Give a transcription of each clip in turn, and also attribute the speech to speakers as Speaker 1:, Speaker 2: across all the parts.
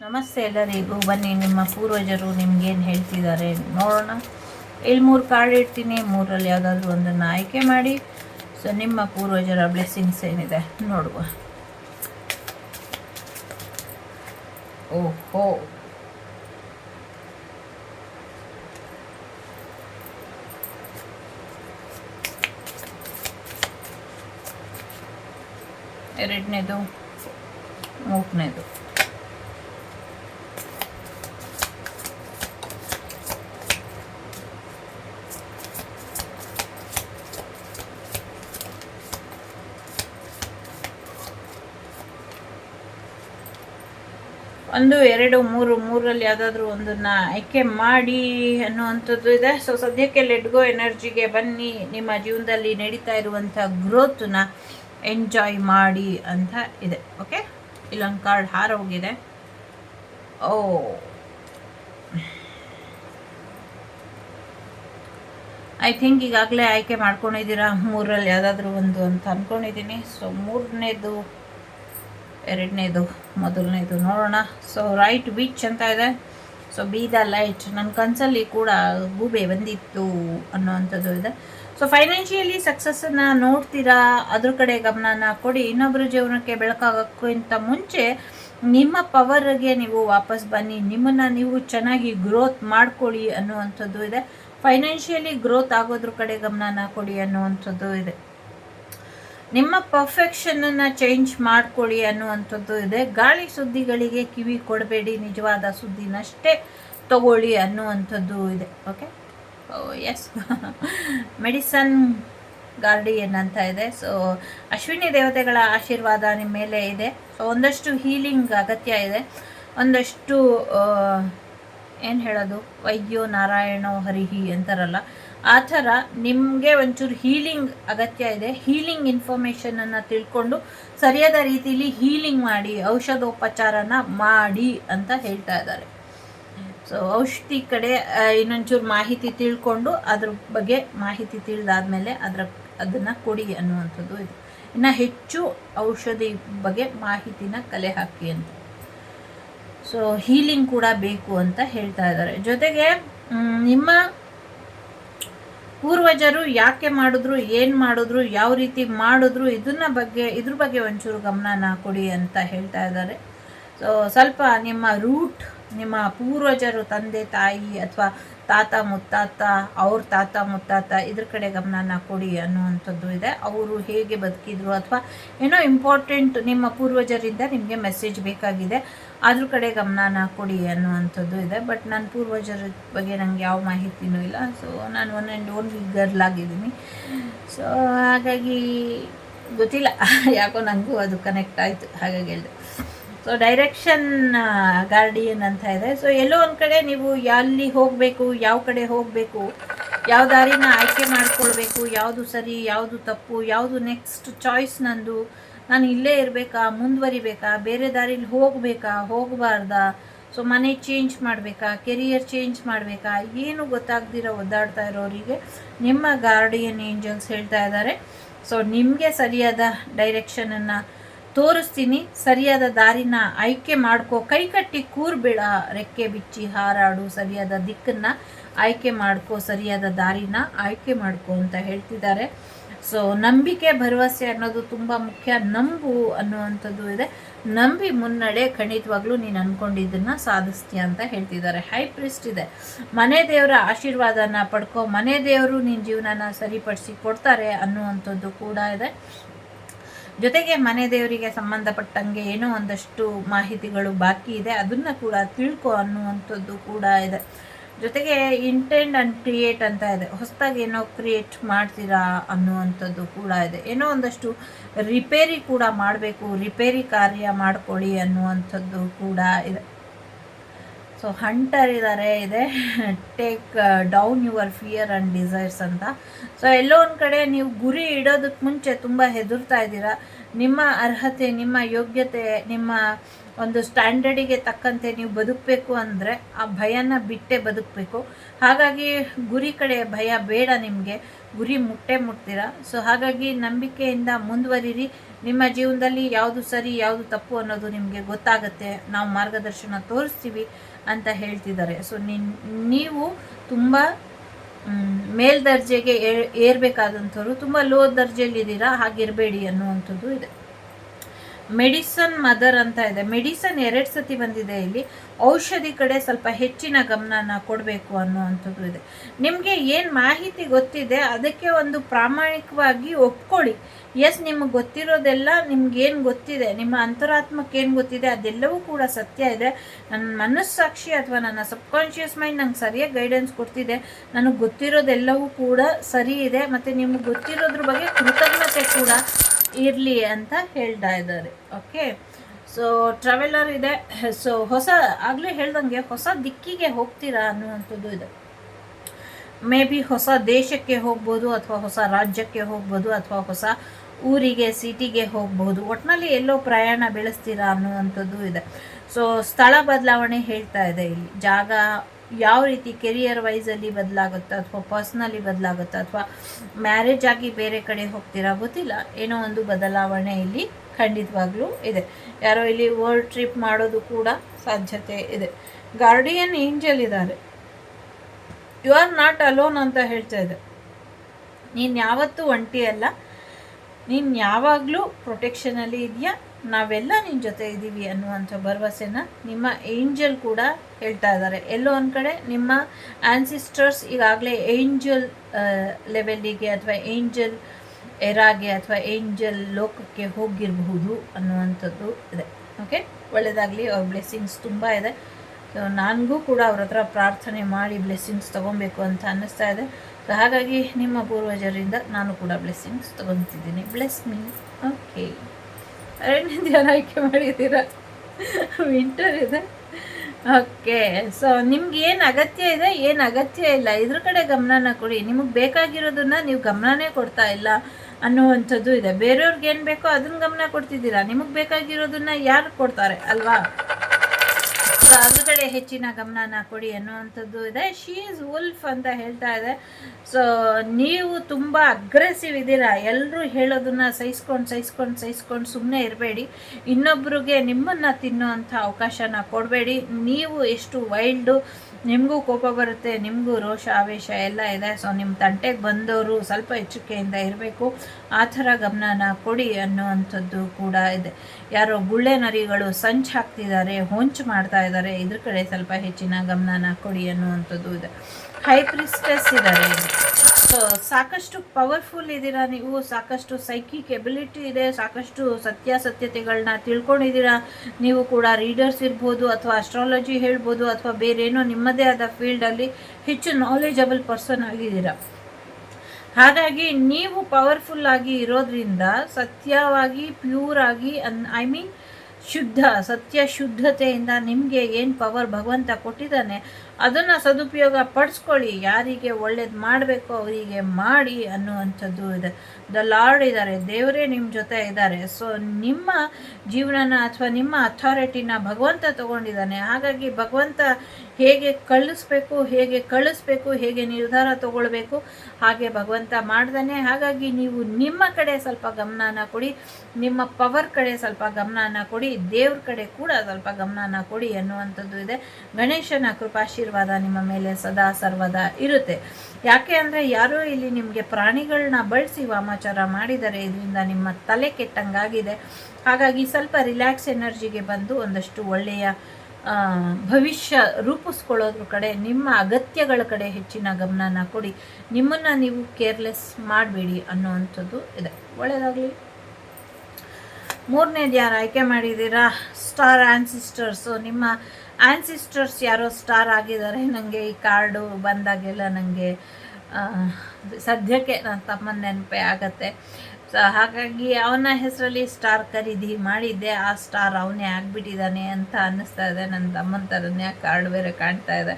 Speaker 1: ನಮಸ್ತೆ ಎಲ್ಲರಿಗೂ, ಬನ್ನಿ ನಿಮ್ಮ ಪೂರ್ವಜರು ನಿಮ್ಗೇನು ಹೇಳ್ತಿದ್ದಾರೆ ನೋಡೋಣ. ಇಲ್ಲಿ ಮೂರು ಕಾರ್ಡ್ ಇಡ್ತೀನಿ, ಮೂರಲ್ಲಿ ಯಾವುದಾದ್ರೂ ಒಂದನ್ನು ಆಯ್ಕೆ ಮಾಡಿ. ಸೊ ನಿಮ್ಮ ಪೂರ್ವಜರ ಬ್ಲೆಸ್ಸಿಂಗ್ಸ್ ಏನಿದೆ ನೋಡುವ. ಓಹೋ. ಎರಡನೇದು ಮೂರನೇದು ಒಂದು, ಎರಡು, ಮೂರು ಮೂರಲ್ಲಿ ಯಾವುದಾದ್ರೂ ಒಂದನ್ನು ಆಯ್ಕೆ ಮಾಡಿ ಅನ್ನುವಂಥದ್ದು ಇದೆ. ಸೊ ಸದ್ಯಕ್ಕೆ ಲೆಡ್ಗೋ ಎನರ್ಜಿಗೆ ಬನ್ನಿ. ನಿಮ್ಮ ಜೀವನದಲ್ಲಿ ನಡೀತಾ ಇರುವಂಥ ಗ್ರೋತ್ನ ಎಂಜಾಯ್ ಮಾಡಿ ಅಂತ ಇದೆ. ಓಕೆ ಇಲ್ಲೊಂದು ಕಾರ್ಡ್ ಹಾರೋಗಿದೆ ಓ. ಐ ಥಿಂಕ್ ಈಗಾಗಲೇ ಆಯ್ಕೆ ಮಾಡ್ಕೊಂಡಿದ್ದೀರಾ? ಮೂರಲ್ಲಿ ಯಾವುದಾದ್ರೂ ಒಂದು ಅಂತ ಅಂದ್ಕೊಂಡಿದ್ದೀನಿ ಸೊ ಮೂರನೇದು ಎರಡನೇದು, ಮೊದಲನೇದು ನೋಡೋಣ. ಸೊ ರೈಟ್ ವಿಚ್ ಅಂತ ಇದೆ. ಸೊ ಬಿ ದ ಲೈಟ್ ನನ್ನ ಕನಸಲ್ಲಿ ಕೂಡ ಗೂಬೆ ಬಂದಿತ್ತು ಅನ್ನೋವಂಥದ್ದು ಇದೆ. ಸೊ ಫೈನಾನ್ಷಿಯಲಿ ಸಕ್ಸಸ್ಸನ್ನು ನೋಡ್ತೀರಾ? ಅದ್ರ ಕಡೆ ಗಮನನ ಕೊಡಿ. ಇನ್ನೊಬ್ಬರ ಜೀವನಕ್ಕೆ ಬೆಳಕಾಗೋಕ್ಕಿಂತ ಮುಂಚೆ ನಿಮ್ಮ ಪವರ್ಗೆ ನೀವು ವಾಪಸ್ ಬನ್ನಿ. ನಿಮ್ಮನ್ನು ನೀವು ಚೆನ್ನಾಗಿ ಗ್ರೋತ್ ಮಾಡ್ಕೊಳ್ಳಿ ಅನ್ನುವಂಥದ್ದು ಇದೆ. ಫೈನಾನ್ಷಿಯಲಿ ಗ್ರೋತ್ ಆಗೋದ್ರ ಕಡೆ ಗಮನನ ಕೊಡಿ ಅನ್ನುವಂಥದ್ದು ಇದೆ. ನಿಮ್ಮ ಪರ್ಫೆಕ್ಷನನ್ನು ಚೇಂಜ್ ಮಾಡ್ಕೊಳ್ಳಿ ಅನ್ನುವಂಥದ್ದು ಇದೆ. ಗಾಳಿ ಸುದ್ದಿಗಳಿಗೆ ಕಿವಿ ಕೊಡಬೇಡಿ. ನಿಜವಾದ ಸುದ್ದಿನಷ್ಟೇ ತಗೊಳ್ಳಿ ಅನ್ನುವಂಥದ್ದು ಇದೆ. ಓಕೆ ಎಸ್ ಮೆಡಿಸನ್ ಗಾರ್ಡಿಯನ್ ಅಂತ ಇದೆ. ಸೊ ಅಶ್ವಿನಿ ದೇವತೆಗಳ ಆಶೀರ್ವಾದ ನಿಮ್ಮ ಮೇಲೆ ಇದೆ. ಸೊ ಒಂದಷ್ಟು ಹೀಲಿಂಗ್ ಅಗತ್ಯ ಇದೆ. ಒಂದಷ್ಟು ಏನು ಹೇಳೋದು? ವೈದ್ಯೋ ನಾರಾಯಣೋ ಹರಿಹಿ ಅಂತಾರಲ್ಲ. ಆ ಥರ ನಿಮಗೆ ಒಂಚೂರು ಹೀಲಿಂಗ್ ಅಗತ್ಯ ಇದೆ. ಹೀಲಿಂಗ್ ಇನ್ಫಾರ್ಮೇಷನನ್ನು ತಿಳ್ಕೊಂಡು ಸರಿಯಾದ ರೀತಿಯಲ್ಲಿ ಹೀಲಿಂಗ್ ಮಾಡಿ, ಔಷಧೋಪಚಾರನ ಮಾಡಿ ಅಂತ ಹೇಳ್ತಾ ಇದ್ದಾರೆ. ಸೊ ಔಷಧಿ ಕಡೆ ಇನ್ನೊಂಚೂರು ಮಾಹಿತಿ ತಿಳ್ಕೊಂಡು ಅದ್ರ ಬಗ್ಗೆ ಮಾಹಿತಿ ತಿಳಿದಾದ್ಮೇಲೆ ಅದರ, ಅದನ್ನು ಕೊಡಿ ಅನ್ನುವಂಥದ್ದು ಇದು. ಇನ್ನು ಹೆಚ್ಚು ಔಷಧಿ ಬಗ್ಗೆ ಮಾಹಿತಿನ ಕಲೆ ಹಾಕಿ ಅಂತ. ಸೊ ಹೀಲಿಂಗ್ ಕೂಡ ಬೇಕು ಅಂತ ಹೇಳ್ತಾ ಇದ್ದಾರೆ. ಜೊತೆಗೆ ನಿಮ್ಮ ಪೂರ್ವಜರು ಯಾಕೆ ಮಾಡಿದ್ರು, ಏನು ಮಾಡಿದ್ರು, ಯಾವ ರೀತಿ ಮಾಡಿದ್ರು, ಇದನ್ನ ಬಗ್ಗೆ, ಇದ್ರ ಬಗ್ಗೆ ಒಂಚೂರು ಗಮನನ ಕೊಡಿ ಅಂತ ಹೇಳ್ತಾ ಇದ್ದಾರೆ. ಸೊ ಸ್ವಲ್ಪ ನಿಮ್ಮ ರೂಟ್ ನಿಮ್ಮ ಪೂರ್ವಜರು ತಂದೆ, ತಾಯಿ ಅಥವಾ ತಾತ, ಮುತ್ತಾತ, ಅವ್ರ ತಾತ, ಮುತ್ತಾತ, ಇದ್ರ ಕಡೆ ಗಮನನ ಕೊಡಿ ಅನ್ನುವಂಥದ್ದು ಇದೆ. ಅವರು ಹೇಗೆ ಬದುಕಿದ್ರು ಅಥವಾ ಏನೋ ಇಂಪಾರ್ಟೆಂಟ್ ನಿಮ್ಮ ಪೂರ್ವಜರಿಂದ ನಿಮಗೆ ಮೆಸೇಜ್ ಬೇಕಾಗಿದೆ. ಅದ್ರ ಕಡೆ ಗಮನನ ಕೊಡಿ ಅನ್ನುವಂಥದ್ದು ಇದೆ. ಬಟ್ ನನ್ನ ಪೂರ್ವಜರ ಬಗ್ಗೆ ನನಗೆ ಯಾವ ಮಾಹಿತಿನೂ ಇಲ್ಲ. ಸೊ ನಾನು ಒನ್ ಆ್ಯಂಡ್ ಓನ್ ಗರ್ಲ್ ಆಗಿದ್ದೀನಿ. ಸೊ ಹಾಗಾಗಿ ಗೊತ್ತಿಲ್ಲ. ಯಾಕೋ ನನಗೂ ಅದು ಕನೆಕ್ಟ್ ಆಯಿತು. ಹಾಗಾಗಿ ಹೇಳಿದೆ. ಸೊ ಡೈರೆಕ್ಷನ್ ಗಾರ್ಡಿಯನ್ ಅಂತ ಇದೆ. ಸೊ ಎಲ್ಲೋ ಒಂದು ಕಡೆ ನೀವು ಎಲ್ಲಿ ಹೋಗಬೇಕು, ಯಾವ ಕಡೆ ಹೋಗಬೇಕು, ಯಾವ ದಾರಿನ ಆಯ್ಕೆ ಮಾಡ್ಕೊಳ್ಬೇಕು, ಯಾವುದು ಸರಿ, ಯಾವುದು ತಪ್ಪು, ಯಾವುದು ನೆಕ್ಸ್ಟ್ ಚಾಯ್ಸ್ ನಂದು ನಾನು ಇಲ್ಲೇ ಇರಬೇಕಾ, ಮುಂದುವರಿಬೇಕಾ, ಬೇರೆ ದಾರಿಲಿ ಹೋಗಬೇಕಾ, ಹೋಗಬಾರ್ದಾ? ಸೊ ಮನೆ ಚೇಂಜ್ ಮಾಡಬೇಕಾ ಕೆರಿಯರ್ ಚೇಂಜ್ ಮಾಡಬೇಕಾ, ಏನು ಗೊತ್ತಾಗ್ದಿರೋ ಒದ್ದಾಡ್ತಾ ಇರೋರಿಗೆ ನಿಮ್ಮ ಗಾರ್ಡಿಯನ್ ಏಂಜಲ್ಸ್ ಹೇಳ್ತಾ ಇದ್ದಾರೆ. ಸೊ ನಿಮಗೆ ಸರಿಯಾದ ಡೈರೆಕ್ಷನನ್ನು ತೋರಿಸ್ತೀನಿ. ಸರಿಯಾದ ದಾರಿನ ಆಯ್ಕೆ ಮಾಡ್ಕೋ, ಕೈ ಕಟ್ಟಿ ಕೂರ್ಬೇಡ ರೆಕ್ಕೆ ಬಿಚ್ಚಿ, ಹಾರಾಡು, ಸರಿಯಾದ ದಿಕ್ಕನ್ನು ಆಯ್ಕೆ ಮಾಡ್ಕೋ, ಸರಿಯಾದ ದಾರಿನ ಆಯ್ಕೆ ಮಾಡ್ಕೋ ಅಂತ ಹೇಳ್ತಿದ್ದಾರೆ. ಸೊ ನಂಬಿಕೆ, ಭರವಸೆ ಅನ್ನೋದು ತುಂಬ ಮುಖ್ಯ. ನಂಬು ಅನ್ನುವಂಥದ್ದು ಇದೆ. ನಂಬಿ ಮುನ್ನಡೆ ಖಂಡಿತವಾಗ್ಲೂ ನೀನು ಅಂದ್ಕೊಂಡಿದ್ದನ್ನು ಸಾಧಿಸ್ತೀಯ ಅಂತ ಹೇಳ್ತಿದ್ದಾರೆ. ಹೈ ಪ್ರಿಸ್ಟ್ ಇದೆ. ಮನೆ ದೇವರ ಆಶೀರ್ವಾದನ ಪಡ್ಕೊ, ಮನೆ ದೇವರು ನಿನ್ನ ಜೀವನನ ಸರಿಪಡಿಸಿ ಕೊಡ್ತಾರೆ ಅನ್ನುವಂಥದ್ದು ಕೂಡ ಇದೆ. ಜೊತೆಗೆ ಮನೆ ದೇವರಿಗೆ ಸಂಬಂಧಪಟ್ಟಂಗೆ ಏನೋ ಒಂದಷ್ಟು ಮಾಹಿತಿಗಳು ಬಾಕಿ ಇದೆ. ಅದನ್ನು ಕೂಡ ತಿಳ್ಕೊ ಅನ್ನುವಂಥದ್ದು ಕೂಡ ಇದೆ. ಜೊತೆಗೆ ಇಂಟೆಂಡ್ ಆ್ಯಂಡ್ ಕ್ರಿಯೇಟ್ ಅಂತ ಇದೆ. ಹೊಸದಾಗಿ ಏನೋ ಕ್ರಿಯೇಟ್ ಮಾಡ್ತೀರಾ ಅನ್ನುವಂಥದ್ದು ಕೂಡ ಇದೆ. ಏನೋ ಒಂದಷ್ಟು ರಿಪೇರಿ ಕೂಡ ಮಾಡಬೇಕು ರಿಪೇರಿ ಕಾರ್ಯ ಮಾಡ್ಕೊಳ್ಳಿ ಅನ್ನುವಂಥದ್ದು ಕೂಡ ಇದೆ. ಸೊ ಹಂಟರ್ ಇದ್ದಾರೆ ಇದೆ. Take down your fear and desires ಅಂತ. ಸೊ ಎಲ್ಲೋ ಒಂದು ಕಡೆ ನೀವು ಗುರಿ ಇಡೋದಕ್ಕೆ ಮುಂಚೆ ತುಂಬ ಹೆದರ್ತಾ ಇದ್ದೀರಾ. ನಿಮ್ಮ ಅರ್ಹತೆ, ನಿಮ್ಮ ಯೋಗ್ಯತೆ, ನಿಮ್ಮ ಒಂದು ಸ್ಟ್ಯಾಂಡರ್ಡಿಗೆ ತಕ್ಕಂತೆ ನೀವು ಬದುಕಬೇಕು ಅಂದರೆ ಆ ಭಯನ ಬಿಟ್ಟೆ ಬದುಕಬೇಕು. ಹಾಗಾಗಿ ಗುರಿ ಕಡೆ ಭಯ ಬೇಡ ನಿಮಗೆ. ಗುರಿ ಮುಟ್ಟೆ ಮುಟ್ತೀರ? ಸೊ ಹಾಗಾಗಿ ನಂಬಿಕೆಯಿಂದ ಮುಂದುವರಿರಿ. ನಿಮ್ಮ ಜೀವನದಲ್ಲಿ ಯಾವುದು ಸರಿ, ಯಾವುದು ತಪ್ಪು ಅನ್ನೋದು ನಿಮಗೆ ಗೊತ್ತಾಗುತ್ತೆ. ನಾವು ಮಾರ್ಗದರ್ಶನ ತೋರಿಸ್ತೀವಿ ಅಂತ ಹೇಳ್ತಿದ್ದಾರೆ. ಸೊ ನೀವು ತುಂಬ ಮೇಲ್ದರ್ಜೆಗೆ ಏರ್ಬೇಕಾದಂಥವ್ರು, ತುಂಬ ಲೋ ದರ್ಜೆಯಲ್ಲಿದ್ದೀರಾ? ಹಾಗಿರಬೇಡಿ ಅನ್ನುವಂಥದ್ದು ಇದೆ. ಮೆಡಿಸನ್ ಮದರ್ ಅಂತ ಇದೆ. ಮೆಡಿಸನ್ ಎರಡು ಸತಿ ಬಂದಿದೆ ಇಲ್ಲಿ. ಔಷಧಿ ಕಡೆ ಸ್ವಲ್ಪ ಹೆಚ್ಚಿನ ಗಮನನ ಕೊಡಬೇಕು ಅನ್ನುವಂಥದ್ದು ಇದೆ. ನಿಮಗೆ ಏನು ಮಾಹಿತಿ ಗೊತ್ತಿದೆ, ಅದಕ್ಕೆ ಒಂದು ಪ್ರಾಮಾಣಿಕವಾಗಿ ಒಪ್ಕೊಳ್ಳಿ. ಎಸ್, ನಿಮಗೆ ಗೊತ್ತಿರೋದೆಲ್ಲ ನಿಮ್ಗೇನು ಗೊತ್ತಿದೆ, ನಿಮ್ಮ ಅಂತರಾತ್ಮಕ್ಕೆ ಏನು ಗೊತ್ತಿದೆ, ಅದೆಲ್ಲವೂ ಕೂಡ ಸತ್ಯ ಇದೆ. ನನ್ನ ಮನಸ್ಸಾಕ್ಷಿ ಅಥವಾ ನನ್ನ ಸಬ್ಕಾನ್ಷಿಯಸ್ ಮೈಂಡ್ ನಂಗೆ ಸರಿಯಾಗಿ ಗೈಡೆನ್ಸ್ ಕೊಡ್ತಿದೆ. ನನಗೆ ಗೊತ್ತಿರೋದೆಲ್ಲವೂ ಕೂಡ ಸರಿ ಇದೆ. ಮತ್ತು ನಿಮಗೆ ಗೊತ್ತಿರೋದ್ರ ಬಗ್ಗೆ ಕೃತಜ್ಞತೆ ಕೂಡ ಇರಲಿ ಅಂತ ಹೇಳ್ತಾ ಇದ್ದಾರೆ. ಓಕೆ ಸೊ ಟ್ರಾವೆಲರ್ ಇದೆ. ಸೊ ಹೊಸ, ಆಗಲೇ ಹೇಳ್ದಂಗೆ ಹೊಸ ದಿಕ್ಕಿಗೆ ಹೋಗ್ತೀರಾ ಅನ್ನುವಂಥದ್ದು ಇದೆ. ಮೇ ಬಿ ಹೊಸ ದೇಶಕ್ಕೆ ಹೋಗ್ಬೋದು ಅಥವಾ ಹೊಸ ರಾಜ್ಯಕ್ಕೆ ಹೋಗ್ಬೋದು ಅಥವಾ ಹೊಸ ಊರಿಗೆ ಸಿಟಿಗೆ ಹೋಗ್ಬೋದು. ಒಟ್ಟಿನಲ್ಲಿ ಎಲ್ಲೋ ಪ್ರಯಾಣ ಬೆಳೆಸ್ತೀರಾ ಅನ್ನುವಂಥದ್ದು ಇದೆ. ಸೊ ಸ್ಥಳ ಬದಲಾವಣೆ ಹೇಳ್ತಾ ಇದೆ ಇಲ್ಲಿ. ಜಾಗ ಯಾವ ರೀತಿ ಕೆರಿಯರ್ ವೈಸಲ್ಲಿ ಬದಲಾಗುತ್ತೆ ಅಥವಾ ಪರ್ಸ್ನಲಿ ಬದಲಾಗುತ್ತೆ ಅಥವಾ ಮ್ಯಾರೇಜ್ ಆಗಿ ಬೇರೆ ಕಡೆ ಹೋಗ್ತೀರಾ ಗೊತ್ತಿಲ್ಲ. ಏನೋ ಒಂದು ಬದಲಾವಣೆ ಇಲ್ಲಿ ಖಂಡಿತವಾಗ್ಲೂ ಇದೆ. ಯಾರೋ ಇಲ್ಲಿ ವರ್ಲ್ಡ್ ಟ್ರಿಪ್ ಮಾಡೋದು ಕೂಡ ಸಾಧ್ಯತೆ ಇದೆ. ಗಾರ್ಡಿಯನ್ ಏಂಜಲ್ ಇದ್ದಾರೆ. ಯು ಆರ್ ನಾಟ್ ಅಲೋನ್ ಅಂತ ಹೇಳ್ತಾ ಇದೆ. ನೀನು ಯಾವತ್ತೂ ಒಂಟಿ ಅಲ್ಲ. ನೀನು ಯಾವಾಗಲೂ ಪ್ರೊಟೆಕ್ಷನಲ್ಲಿ ಇದೆಯಾ? ನಾವೆಲ್ಲ ನಿನ್ನ ಜೊತೆ ಇದ್ದೀವಿ ಅನ್ನುವಂಥ ಭರವಸೆನ ನಿಮ್ಮ ಏಂಜಲ್ ಕೂಡ ಹೇಳ್ತಾ ಇದ್ದಾರೆ. ಎಲ್ಲೋ ಒಂದು ಕಡೆ ನಿಮ್ಮ ಆ್ಯನ್ಸಿಸ್ಟರ್ಸ್ ಈಗಾಗಲೇ ಏಂಜಲ್ ಲೆವೆಲ್ಲಿಗೆ ಅಥವಾ ಏಂಜಲ್ ಎರಾಗೆ ಅಥವಾ ಏಂಜಲ್ ಲೋಕಕ್ಕೆ ಹೋಗಿರಬಹುದು ಅನ್ನುವಂಥದ್ದು ಇದೆ. ಓಕೆ ಒಳ್ಳೆಯದಾಗಲಿ ಅವ್ರ ಬ್ಲೆಸ್ಸಿಂಗ್ಸ್ ತುಂಬ ಇದೆ. ಸೊ ನನಗೂ ಕೂಡ ಅವ್ರ ಹತ್ರ ಪ್ರಾರ್ಥನೆ ಮಾಡಿ ಬ್ಲೆಸ್ಸಿಂಗ್ಸ್ ತೊಗೊಬೇಕು ಅಂತ ಅನ್ನಿಸ್ತಾ ಇದೆ. ಸೊ ಹಾಗಾಗಿ ನಿಮ್ಮ ಪೂರ್ವಜರಿಂದ ನಾನು ಕೂಡ ಬ್ಲೆಸ್ಸಿಂಗ್ಸ್ ತೊಗೊತಿದ್ದೀನಿ. ಬ್ಲೆಸ್ ಮೀ ಓಕೆ ಅರಣ್ಯ ಧ್ಯಾನ ಆಯ್ಕೆ ಮಾಡಿದ್ದೀರಾ? ವಿಂಟರ್ ಇದೆ. ಓಕೆ ಸೊ ನಿಮ್ಗೆ ಏನು ಅಗತ್ಯ ಇದೆ? ಏನು ಅಗತ್ಯ ಇಲ್ಲ? ಇದ್ರ ಕಡೆ ಗಮನನ ಕೊಡಿ. ನಿಮಗೆ ಬೇಕಾಗಿರೋದನ್ನ ನೀವು ಗಮನನೇ ಕೊಡ್ತಾ ಇಲ್ಲ ಅನ್ನುವಂಥದ್ದು ಇದೆ. ಬೇರೆಯವ್ರಿಗೆ ಏನು ಬೇಕೋ ಅದನ್ನ ಗಮನ ಕೊಡ್ತಿದ್ದೀರಾ? ನಿಮಗೆ ಬೇಕಾಗಿರೋದನ್ನ ಯಾರು ಕೊಡ್ತಾರೆ? ಅಲ್ವಾ? ಕಡೆ ಹೆಚ್ಚಿನ ಗಮನನ ಕೊಡಿ ಅನ್ನುವಂಥದ್ದು ಇದೆ. ಶಿ ಈಸ್ ವುಲ್ಫ್ ಅಂತ ಹೇಳ್ತಾ ಇದೆ. ಸೊ ನೀವು ತುಂಬ ಅಗ್ರೆಸಿವ್ ಇದ್ದೀರಾ. ಎಲ್ಲರೂ ಹೇಳೋದನ್ನ ಸಹಿಸ್ಕೊಂಡು ಸಹಿಸ್ಕೊಂಡು ಸಹಿಸ್ಕೊಂಡು ಸುಮ್ಮನೆ ಇರಬೇಡಿ. ಇನ್ನೊಬ್ಬರಿಗೆ ನಿಮ್ಮನ್ನು ತಿನ್ನುವಂಥ ಅವಕಾಶನ ಕೊಡಬೇಡಿ. ನೀವು ಎಷ್ಟು ವೈಲ್ಡು ನಿಮಗೂ ಕೋಪ ಬರುತ್ತೆ, ನಿಮಗೂ ರೋಷ, ಆವೇಶ ಎಲ್ಲ ಇದೆ. ಸೊ ನಿಮ್ಮ ತಂಟೆಗೆ ಬಂದವರು ಸ್ವಲ್ಪ ಎಚ್ಚರಿಕೆಯಿಂದ ಇರಬೇಕು. ಆ ಥರ ಗಮನನ ಕೊಡಿ ಅನ್ನುವಂಥದ್ದು ಕೂಡ ಇದೆ. ಯಾರೋ ಗುಳ್ಳೆ ನರಿಗಳು ಸಂಚು ಹಾಕ್ತಿದ್ದಾರೆ, ಹೊಂಚು ಮಾಡ್ತಾ ಇದ್ದಾರೆ. ಇದ್ರ ಕಡೆ ಸ್ವಲ್ಪ ಹೆಚ್ಚಿನ ಗಮನನ ಕೊಡಿ ಅನ್ನುವಂಥದ್ದು ಇದೆ. ಹೈ ಪ್ರಿಸ್ಟೆಸ್ ಇದ್ದಾರೆ ಸಾಕಷ್ಟು ಪವರ್ಫುಲ್ ಇದ್ದೀರಾ ನೀವು? ಸಾಕಷ್ಟು ಸೈಕಿಕ್ ಎಬಿಲಿಟಿ ಇದೆ, ಸಾಕಷ್ಟು ಸತ್ಯಾಸತ್ಯತೆಗಳನ್ನ ತಿಳ್ಕೊಂಡಿದ್ದೀರಾ? ನೀವು ಕೂಡ ರೀಡರ್ಸ್ ಇರ್ಬೋದು ಅಥವಾ ಅಸ್ಟ್ರಾಲಜಿ ಹೇಳ್ಬೋದು ಅಥವಾ ಬೇರೇನೋ ನಿಮ್ಮದೇ ಆದ ಫೀಲ್ಡಲ್ಲಿ ಹೆಚ್ಚು ನಾಲೆಜಬಲ್ ಪರ್ಸನ್ ಆಗಿದ್ದೀರಾ? ಹಾಗಾಗಿ ನೀವು ಪವರ್ಫುಲ್ ಆಗಿ ಇರೋದ್ರಿಂದ ಸತ್ಯವಾಗಿ ಪ್ಯೂರ್ ಆಗಿ, ಅನ್ ಐ ಮೀನ್ ಶುದ್ಧ ಸತ್ಯ ಶುದ್ಧತೆಯಿಂದ ನಿಮಗೆ ಏನು ಪವರ್ ಭಗವಂತ ಕೊಟ್ಟಿದ್ದಾನೆ ಅದನ್ನು ಸದುಪಯೋಗ ಪಡಿಸ್ಕೊಳ್ಳಿ. ಯಾರಿಗೆ ಒಳ್ಳೇದು ಮಾಡಬೇಕು ಅವರಿಗೆ ಮಾಡಿ ಅನ್ನುವಂಥದ್ದು ಇದೆ. ದ ಲಾರ್ಡ್ ಇದ್ದಾರೆ. ದೇವರೇ ನಿಮ್ಮ ಜೊತೆ ಇದ್ದಾರೆ. ಸೊ ನಿಮ್ಮ ಜೀವನನ ಅಥವಾ ನಿಮ್ಮ ಅಥಾರಿಟಿನ ಭಗವಂತ ತಗೊಂಡಿದ್ದಾನೆ. ಹಾಗಾಗಿ ಭಗವಂತ ಹೇಗೆ ಕಳಿಸ್ಬೇಕು ಹೇಗೆ ಕಳಿಸ್ಬೇಕು, ಹೇಗೆ ನಿರ್ಧಾರ ತಗೊಳ್ಬೇಕು, ಹಾಗೆ ಭಗವಂತ ಮಾಡ್ದಾನೆ. ಹಾಗಾಗಿ ನೀವು ನಿಮ್ಮ ಕಡೆ ಸ್ವಲ್ಪ ಗಮನನ ಕೊಡಿ, ನಿಮ್ಮ ಪವರ್ ಕಡೆ ಸ್ವಲ್ಪ ಗಮನನ ಕೊಡಿ, ದೇವ್ರ ಕಡೆ ಕೂಡ ಸ್ವಲ್ಪ ಗಮನನ ಕೊಡಿ ಅನ್ನುವಂಥದ್ದು ಇದೆ. ಗಣೇಶನ ಕೃಪಾಶೀರ್ವಾದ ನಿಮ್ಮ ಮೇಲೆ ಸದಾ ಸರ್ವದ ಇರುತ್ತೆ. ಯಾಕೆ ಅಂದರೆ ಯಾರೋ ಇಲ್ಲಿ ನಿಮಗೆ ಪ್ರಾಣಿಗಳನ್ನ ಬಳಸಿ ವಾಮಾಚಾರ ಮಾಡಿದರೆ ಇದರಿಂದ ನಿಮ್ಮ ತಲೆ ಕೆಟ್ಟಂಗಾಗಿದೆ. ಹಾಗಾಗಿ ಸ್ವಲ್ಪ ರಿಲ್ಯಾಕ್ಸ್ ಎನರ್ಜಿಗೆ ಬಂದು ಒಂದಷ್ಟು ಒಳ್ಳೆಯ ಭವಿಷ್ಯ ರೂಪಿಸ್ಕೊಳ್ಳೋದ್ರ ಕಡೆ, ನಿಮ್ಮ ಅಗತ್ಯಗಳ ಕಡೆ ಹೆಚ್ಚಿನ ಗಮನನ ಕೊಡಿ. ನಿಮ್ಮನ್ನು ನೀವು ಕೇರ್ಲೆಸ್ ಮಾಡಬೇಡಿ ಅನ್ನುವಂಥದ್ದು ಇದೆ. ಒಳ್ಳೆಯದಾಗಲಿ ಮೂರನೇದು ಯಾರು ಆಯ್ಕೆ ಮಾಡಿದ್ದೀರಾ? ಸ್ಟಾರ್ ಆ್ಯನ್ಸಿಸ್ಟರ್ಸು ನಿಮ್ಮ ಆ್ಯನ್ಸಿಸ್ಟರ್ಸ್ ಯಾರೋ ಸ್ಟಾರ್ ಆಗಿದ್ದಾರೆ. ನನಗೆ ಈ ಕಾರ್ಡು ಬಂದಾಗೆಲ್ಲ ನನಗೆ ಸದ್ಯಕ್ಕೆ ನನ್ನ ತಮ್ಮನ ನೆನಪೇ ಆಗತ್ತೆ. ಸೊ ಹಾಗಾಗಿ ಅವನ ಹೆಸರಲ್ಲಿ ಸ್ಟಾರ್ ಖರೀದಿ ಮಾಡಿದ್ದೆ. ಆ ಸ್ಟಾರ್ ಅವನೇ ಆಗಿಬಿಟ್ಟಿದ್ದಾನೆ ಅಂತ ಅನ್ನಿಸ್ತಾ ಇದೆ. ನನ್ನ ತಮ್ಮನ ಥರನೇ ಕಾರ್ಡ್ ಬೇರೆ ಕಾಣ್ತಾ ಇದೆ.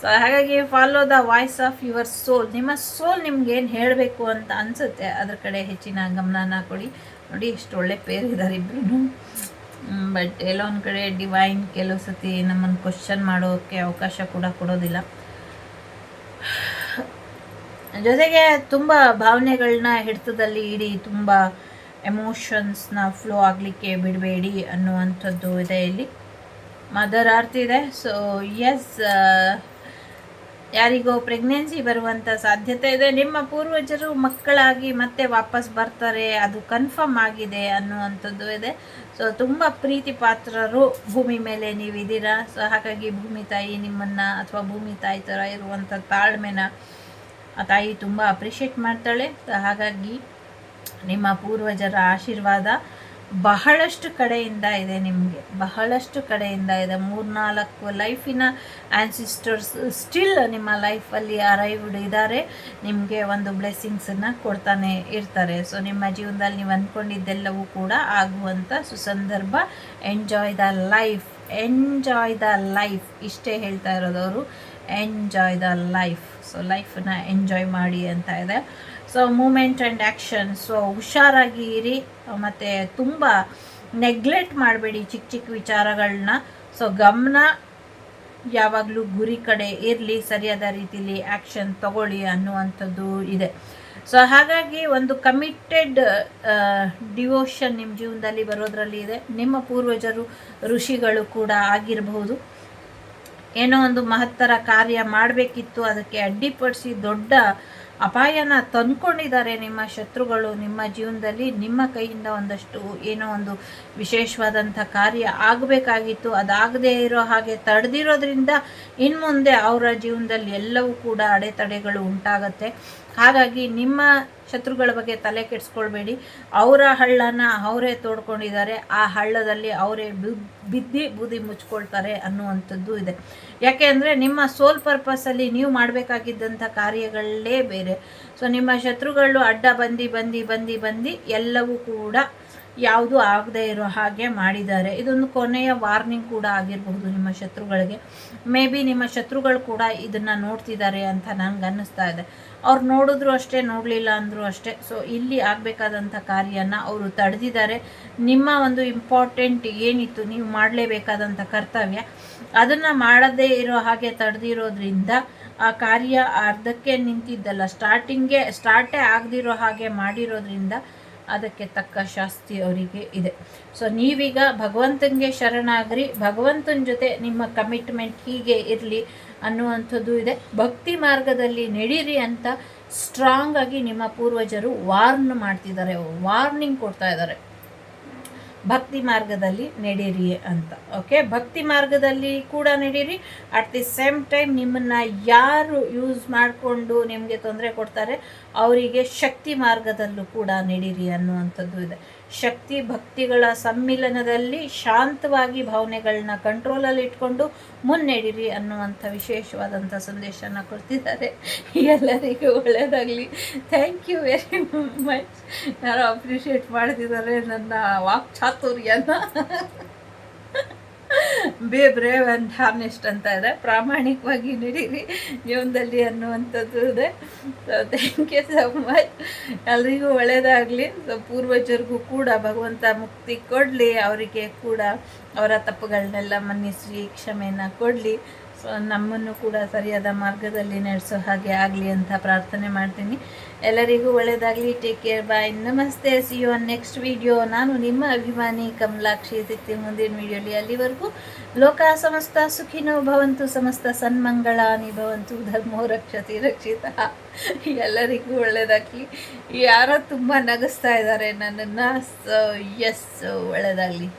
Speaker 1: ಸೊ ಹಾಗಾಗಿ follow the voice of your soul ನಿಮ್ಮ ಸೋಲ್ ನಿಮ್ಗೇನು ಹೇಳಬೇಕು ಅಂತ ಅನಿಸುತ್ತೆ, ಅದ್ರ ಕಡೆ ಹೆಚ್ಚಿನ ಗಮನನ ಕೊಡಿ. ನೋಡಿ, ಇಷ್ಟು ಒಳ್ಳೆ ಪೇರ್ ಇದ್ದಾರೆ ಇಬ್ಬರು ಬಟ್ ಎಲ್ಲೊಂದು ಕಡೆ ಡಿವೈನ್ ಕೆಲವು ಸತಿ ನಮ್ಮನ್ನು ಕ್ವಶನ್ ಮಾಡೋಕ್ಕೆ ಅವಕಾಶ ಕೂಡ ಕೊಡೋದಿಲ್ಲ. ಜೊತೆಗೆ ತುಂಬ ಭಾವನೆಗಳನ್ನ ಹಿಡಿತದಲ್ಲಿ ಇಡಿ ತುಂಬ ಎಮೋಷನ್ಸ್ನ ಫ್ಲೋ ಆಗಲಿಕ್ಕೆ ಬಿಡಬೇಡಿ ಅನ್ನುವಂಥದ್ದು ಇದೆ ಇಲ್ಲಿ. ಮದರ್ ಅರ್ತ್ ಇದೆ. ಸೊ ಎಸ್ ಯಾರಿಗೋ ಪ್ರೆಗ್ನೆನ್ಸಿ ಬರುವಂಥ ಸಾಧ್ಯತೆ ಇದೆ. ನಿಮ್ಮ ಪೂರ್ವಜರು ಮಕ್ಕಳಾಗಿ ಮತ್ತೆ ವಾಪಸ್ ಬರ್ತಾರೆ, ಅದು ಕನ್ಫರ್ಮ್ ಆಗಿದೆ ಅನ್ನುವಂಥದ್ದು ಇದೆ. ಸೊ ತುಂಬ ಪ್ರೀತಿ ಪಾತ್ರರು ಭೂಮಿ ಮೇಲೆ ನೀವಿದ್ದೀರಾ? ಸೊ ಹಾಗಾಗಿ ಭೂಮಿ ತಾಯಿ ನಿಮ್ಮನ್ನು ಅಥವಾ ಭೂಮಿ ತಾಯಿ ಥರ ಇರುವಂಥ ತಾಳ್ಮೆನ ಆ ತಾಯಿ ತುಂಬ ಅಪ್ರಿಷಿಯೇಟ್ ಮಾಡ್ತಾಳೆ. ಹಾಗಾಗಿ ನಿಮ್ಮ ಪೂರ್ವಜರ ಆಶೀರ್ವಾದ ಬಹಳಷ್ಟು ಕಡೆಯಿಂದ ಇದೆ ನಿಮಗೆ. ಬಹಳಷ್ಟು ಕಡೆಯಿಂದ ಇದೆ. ಮೂರ್ನಾಲ್ಕು ಲೈಫಿನ ಆ್ಯನ್ಸಿಸ್ಟರ್ಸ್ ಸ್ಟಿಲ್ ನಿಮ್ಮ ಲೈಫಲ್ಲಿ ಅರೈವ್ಡ್ ಇದ್ದಾರೆ ನಿಮಗೆ ಒಂದು ಬ್ಲೆಸ್ಸಿಂಗ್ಸನ್ನು ಕೊಡ್ತಾನೆ ಇರ್ತಾರೆ. ಸೊ ನಿಮ್ಮ ಜೀವನದಲ್ಲಿ ನೀವು ಅಂದ್ಕೊಂಡಿದ್ದೆಲ್ಲವೂ ಕೂಡ ಆಗುವಂಥ ಸುಸಂದರ್ಭ enjoy the life enjoy the life ಇಷ್ಟೇ ಹೇಳ್ತಾ ಇರೋದವರು ಎಂಜಾಯ್ ದ ಲೈಫ್ ಸೊ ಲೈಫನ್ನ ಎಂಜಾಯ್ ಮಾಡಿ ಅಂತ ಇದೆ. So moment and action so ಹುಷಾರಾಗಿ ಇರಿ. ಮತ್ತು ತುಂಬ ನೆಗ್ಲೆಕ್ಟ್ ಮಾಡಬೇಡಿ ಚಿಕ್ಕ ಚಿಕ್ಕ ವಿಚಾರಗಳನ್ನ ಸೊ ಗಮನ ಯಾವಾಗಲೂ ಗುರಿ ಕಡೆ ಇರಲಿ, ಸರಿಯಾದ ರೀತಿಲಿ ಆ್ಯಕ್ಷನ್ ತಗೊಳ್ಳಿ ಅನ್ನುವಂಥದ್ದು ಇದೆ. ಸೊ ಹಾಗಾಗಿ ಒಂದು ಕಮಿಟೆಡ್ ಡಿವೋಷನ್ ನಿಮ್ಮ ಜೀವನದಲ್ಲಿ ಬರೋದ್ರಲ್ಲಿ ಇದೆ. ನಿಮ್ಮ ಪೂರ್ವಜರು, ಋಷಿಗಳು ಕೂಡ ಆಗಿರಬಹುದು. ಏನೋ ಒಂದು ಮಹತ್ತರ ಕಾರ್ಯ ಮಾಡಬೇಕಿತ್ತು. ಅದಕ್ಕೆ ಅಡ್ಡಿಪಡಿಸಿ ದೊಡ್ಡ ಅಪಾಯನ ತಂದ್ಕೊಂಡಿದ್ದಾರೆ ನಿಮ್ಮ ಶತ್ರುಗಳು. ನಿಮ್ಮ ಜೀವನದಲ್ಲಿ ನಿಮ್ಮ ಕೈಯಿಂದ ಒಂದಷ್ಟು ಏನೋ ಒಂದು ವಿಶೇಷವಾದಂಥ ಕಾರ್ಯ ಆಗಬೇಕಾಗಿತ್ತು. ಅದಾಗದೇ ಇರೋ ಹಾಗೆ ತಡೆದಿರೋದ್ರಿಂದ ಇನ್ನು ಮುಂದೆ ಅವರ ಜೀವನದಲ್ಲಿ ಎಲ್ಲವೂ ಕೂಡ ಅಡೆತಡೆಗಳು ಉಂಟಾಗತ್ತೆ. ಹಾಗಾಗಿ ನಿಮ್ಮ ಶತ್ರುಗಳ ಬಗ್ಗೆ ತಲೆ ಕೆಡಿಸ್ಕೊಳ್ಬೇಡಿ. ಅವರ ಹಳ್ಳನ ಅವರೇ ತೋಡ್ಕೊಂಡಿದ್ದಾರೆ. ಆ ಹಳ್ಳದಲ್ಲಿ ಅವರೇ ಬಿದ್ದಿ ಬೂದಿ ಮುಚ್ಕೊಳ್ತಾರೆ ಅನ್ನುವಂಥದ್ದು ಇದೆ. ಯಾಕೆ ಅಂದರೆ ನಿಮ್ಮ ಸೋಲ್ ಪರ್ಪಸಲ್ಲಿ ನೀವು ಮಾಡಬೇಕಾಗಿದ್ದಂಥ ಕಾರ್ಯಗಳೇ ಬೇರೆ. ಸೊ ನಿಮ್ಮ ಶತ್ರುಗಳು ಅಡ್ಡ ಬಂದು ಬಂದು ಬಂದು ಬಂದು ಎಲ್ಲವೂ ಕೂಡ ಯಾವುದು ಆಗದೆ ಇರೋ ಹಾಗೆ ಮಾಡಿದ್ದಾರೆ. ಇದೊಂದು ಕೊನೆಯ ವಾರ್ನಿಂಗ್ ಕೂಡ ಆಗಿರಬಹುದು ನಿಮ್ಮ ಶತ್ರುಗಳಿಗೆ. ಮೇ ಬಿ ನಿಮ್ಮ ಶತ್ರುಗಳು ಕೂಡ ಇದನ್ನು ನೋಡ್ತಿದ್ದಾರೆ ಅಂತ ನನಗೆ ಅನ್ನಿಸ್ತಾ ಇದೆ. ಅವ್ರು ನೋಡಿದ್ರು ಅಷ್ಟೇ, ನೋಡಲಿಲ್ಲ ಅಂದರೂ ಅಷ್ಟೇ. ಸೊ ಇಲ್ಲಿ ಆಗಬೇಕಾದಂಥ ಕಾರ್ಯನ ಅವರು ತಡೆದಿದ್ದಾರೆ. ನಿಮ್ಮ ಒಂದು ಇಂಪಾರ್ಟೆಂಟ್ ಏನಿತ್ತು, ನೀವು ಮಾಡಲೇಬೇಕಾದಂಥ ಕರ್ತವ್ಯ, ಅದನ್ನು ಮಾಡದೇ ಇರೋ ಹಾಗೆ ತಡೆದಿರೋದ್ರಿಂದ ಆ ಕಾರ್ಯ ಅರ್ಧಕ್ಕೆ ನಿಂತಿದ್ದಲ್ಲ. ಸ್ಟಾರ್ಟಿಂಗೇ ಸ್ಟಾರ್ಟೇ ಆಗದಿರೋ ಹಾಗೆ ಮಾಡಿರೋದ್ರಿಂದ ಅದಕ್ಕೆ ತಕ್ಕ ಶಾಸ್ತಿ ಅವರಿಗೆ ಇದೆ. ಸೊ ನೀವೀಗ ಭಗವಂತನಿಗೆ ಶರಣಾಗ್ರಿ. ಭಗವಂತನ ಜೊತೆ ನಿಮ್ಮ ಕಮಿಟ್ಮೆಂಟ್ ಹೀಗೆ ಇರಲಿ ಅನ್ನುವಂಥದ್ದು ಇದೆ. ಭಕ್ತಿ ಮಾರ್ಗದಲ್ಲಿ ನಡೀರಿ ಅಂತ ಸ್ಟ್ರಾಂಗ್ ಆಗಿ ನಿಮ್ಮ ಪೂರ್ವಜರು ವಾರ್ನ್ ಮಾಡ್ತಿದ್ದಾರೆ. ವಾರ್ನಿಂಗ್ ಕೊಡ್ತಾ ಇದ್ದಾರೆ. ಭಕ್ತಿ ಮಾರ್ಗದಲ್ಲಿ ನಡೀರಿ ಅಂತ. ಓಕೆ ಭಕ್ತಿ ಮಾರ್ಗದಲ್ಲಿ ಕೂಡ ನಡೀರಿ ಅಟ್ ದಿ ಸೇಮ್ ಟೈಮ್ ನಿಮ್ಮನ್ನು ಯಾರು ಯೂಸ್ ಮಾಡಿಕೊಂಡು ನಿಮಗೆ ತೊಂದರೆ ಕೊಡ್ತಾರೆ, ಅವರಿಗೆ ಶಕ್ತಿ ಮಾರ್ಗದಲ್ಲೂ ಕೂಡ ನಡೀರಿ ಅನ್ನುವಂಥದ್ದು ಇದೆ. ಶಕ್ತಿ ಭಕ್ತಿಗಳ ಸಮ್ಮಿಲನದಲ್ಲಿ ಶಾಂತವಾಗಿ ಭಾವನೆಗಳನ್ನ ಕಂಟ್ರೋಲಲ್ಲಿ ಇಟ್ಕೊಂಡು ಮುನ್ನಡೆಯಿರಿ ಅನ್ನುವಂಥ ವಿಶೇಷವಾದಂಥ ಸಂದೇಶನ ಕೊಡ್ತಿದ್ದಾರೆ. ಎಲ್ಲರಿಗೂ ಒಳ್ಳೆಯದಾಗಲಿ. ಥ್ಯಾಂಕ್ ಯು ವೆರಿ ಮಚ್ ಯಾರೋ ಅಪ್ರಿಷಿಯೇಟ್ ಮಾಡ್ತಿದ್ದಾರೆ ನನ್ನ ವಾಕ್ ಚಾತುರ್ಯನ ಬೇ ಬ್ರೇವ್ ಆ್ಯಂಡ್ ಹಾನೆಸ್ಟ್ ಅಂತ ಇದೆ. ಪ್ರಾಮಾಣಿಕವಾಗಿ ನಡೀರಿ. ಜೀವನದಲ್ಲಿ ಅನ್ನುವಂಥದ್ದು ಇದೆ. So thank you so much ಎಲ್ರಿಗೂ ಒಳ್ಳೆಯದಾಗಲಿ ಸೊ ಪೂರ್ವಜರಿಗೂ ಕೂಡ ಭಗವಂತ ಮುಕ್ತಿ ಕೊಡಲಿ. ಅವರಿಗೆ ಕೂಡ ಅವರ ತಪ್ಪುಗಳನ್ನೆಲ್ಲ ಮನ್ನಿಸಿ ಕ್ಷಮೆಯನ್ನು ಕೊಡಲಿ. ಸೊ ನಮ್ಮನ್ನು ಕೂಡ ಸರಿಯಾದ ಮಾರ್ಗದಲ್ಲಿ ನಡೆಸೋ ಹಾಗೆ ಆಗಲಿ ಅಂತ ಪ್ರಾರ್ಥನೆ ಮಾಡ್ತೀನಿ. ಎಲ್ಲರಿಗೂ ಒಳ್ಳೆಯದಾಗಲಿ ಟೇಕ್ ಕೇರ್ ಬಾಯ್ ನಮಸ್ತೆ. ಸಿ ಯು ನೆಕ್ಸ್ಟ್ ವಿಡಿಯೋ ನಾನು ನಿಮ್ಮ ಅಭಿಮಾನಿ ಕಮಲಾಕ್ಷಿ. ಸಿಕ್ತಿ ಮುಂದಿನ ವಿಡಿಯೋಲಿ ಅಲ್ಲಿವರೆಗೂ ಲೋಕ ಸಮಸ್ತ ಸುಖಿನೋ ಭವಂತು, ಸಮಸ್ತ ಸನ್ಮಂಗಳ ಭವಂತು, ಧರ್ಮೋ ರಕ್ಷತಿ ರಕ್ಷಿತ. ಎಲ್ಲರಿಗೂ ಒಳ್ಳೆಯದಾಗಲಿ ಯಾರೋ ತುಂಬ ನಗಿಸ್ತಾ ಇದ್ದಾರೆ ನನ್ನನ್ನು. ಸೊ ಎಸ್ ಒಳ್ಳೆಯದಾಗಲಿ